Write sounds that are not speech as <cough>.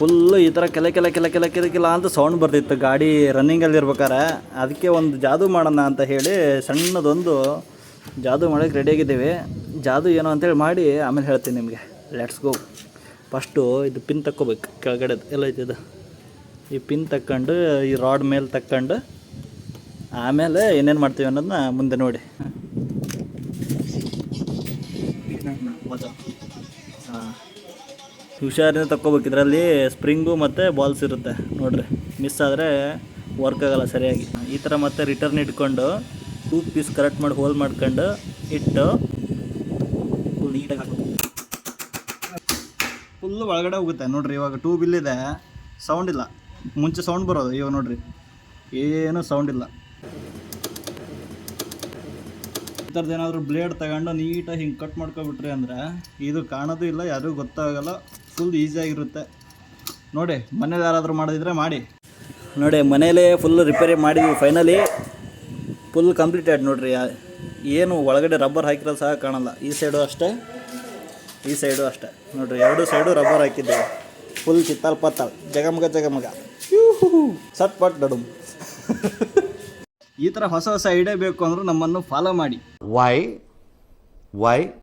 Full ಈ ಥರ ಕೆಲ ಕೆಲ ಕೆಲ ಕೆಲ ಕೆಲ ಕೆಲ ಅಂತ ಸೌಂಡ್ ಬರ್ತಿತ್ತು. ಗಾಡಿ ರನ್ನಿಂಗಲ್ಲಿ ಇರ್ಬೇಕಾರೆ. ಅದಕ್ಕೆ ಒಂದು ಜಾದು ಮಾಡೋಣ ಅಂತ ಹೇಳಿ ಸಣ್ಣದೊಂದು ಜಾದು ಮಾಡೋಕ್ಕೆ ರೆಡಿಯಾಗಿದ್ದೀವಿ ಜಾದು ಏನು ಅಂತೇಳಿ ಮಾಡಿ ಆಮೇಲೆ ಹೇಳ್ತೀನಿ ನಿಮಗೆ. ಲೆಟ್ಸ್ ಗೋ ಫಸ್ಟು ಇದು ಪಿನ್ ತಕ್ಕೋಬೇಕು. ಕೆಳಗಡೆ ಎಲ್ಲ ಇದು. ಈ ಪಿನ್ ತಕ್ಕೊಂಡು ಈ ರಾಡ್ ಮೇಲೆ ತಕ್ಕೊಂಡು ಆಮೇಲೆ ಏನೇನು ಮಾಡ್ತೀವಿ ಅನ್ನೋದನ್ನ ಮುಂದೆ ನೋಡಿ. ಹಾಂ. ಹುಷಾರಿಂದ ತಕ್ಕೋಬೇಕು. ಇದರಲ್ಲಿ ಸ್ಪ್ರಿಂಗು ಮತ್ತು ಬಾಲ್ಸ್ ಇರುತ್ತೆ. ನೋಡ್ರಿ ಮಿಸ್ ಆದರೆ ವರ್ಕ್ ಆಗಲ್ಲ ಸರಿಯಾಗಿ. ಈ ಥರ ಮತ್ತೆ ರಿಟರ್ನ್ ಇಟ್ಕೊಂಡು ಟೂ ಪೀಸ್ ಕರೆಕ್ಟ್ ಮಾಡಿ ಹೋಲ್ ಮಾಡ್ಕೊಂಡು ಇಟ್ಟು ಫುಲ್ ನೀಟಾಗಿ ಹಾಕಬೇಕು. ಫುಲ್ಲು ಒಳಗಡೆ ಹೋಗುತ್ತೆ. ನೋಡ್ರಿ, ಇವಾಗ ಟೂ ಬಿಲ್ ಇದೆ. ಸೌಂಡ್ ಇಲ್ಲ. ಮುಂಚೆ ಸೌಂಡ್ ಬರೋದು. ಇವಾಗ ನೋಡ್ರಿ, ಏನು ಸೌಂಡ್ ಇಲ್ಲ. ಈ ಏನಾದರೂ ಬ್ಲೇಡ್ ತಗೊಂಡು ನೀಟಾಗಿ ಹಿಂಗೆ ಕಟ್ ಮಾಡ್ಕೊಬಿಟ್ರಿ ಅಂದರೆ ಇದು ಕಾಣೋದು ಇಲ್ಲ, ಯಾರಿಗೂ ಗೊತ್ತಾಗಲ್ಲ ಫುಲ್ ಈಸಿಯಾಗಿರುತ್ತೆ ನೋಡಿ, ಮನೇಲಿ ಯಾರಾದರೂ ಮಾಡೋದಿದ್ರೆ ಮಾಡಿ. ನೋಡಿ, ಮನೇಲೇ ಫುಲ್ ರಿಪೇರಿ ಮಾಡಿದ್ವಿ ಫೈನಲಿ ಫುಲ್ ಕಂಪ್ಲೀಟೆಡ್ ನೋಡಿರಿ ಏನು ಒಳಗಡೆ ರಬ್ಬರ್ ಹಾಕಿರೋದು ಸಹ ಕಾಣಲ್ಲ. ಈ ಸೈಡು ಅಷ್ಟೇ. ಈ ಸೈಡು ಅಷ್ಟೇ. ನೋಡಿರಿ, ಎರಡು ಸೈಡು ರಬ್ಬರ್ ಹಾಕಿದ್ದೇವೆ ಫುಲ್ ಚಿತ್ತಾಲ್ ಪತ್ತಾಲ್. ಜಗಮಗ ಜಗಮಗ. ಸಟ್ ಪಟ್ ಡಡುಮ್ <laughs> ಈ ಥರ ಹೊಸ ಹೊಸ ಐಡಿಯಾ ಬೇಕು ಅಂದರೂ ನಮ್ಮನ್ನು ಫಾಲೋ ಮಾಡಿ. why? Why?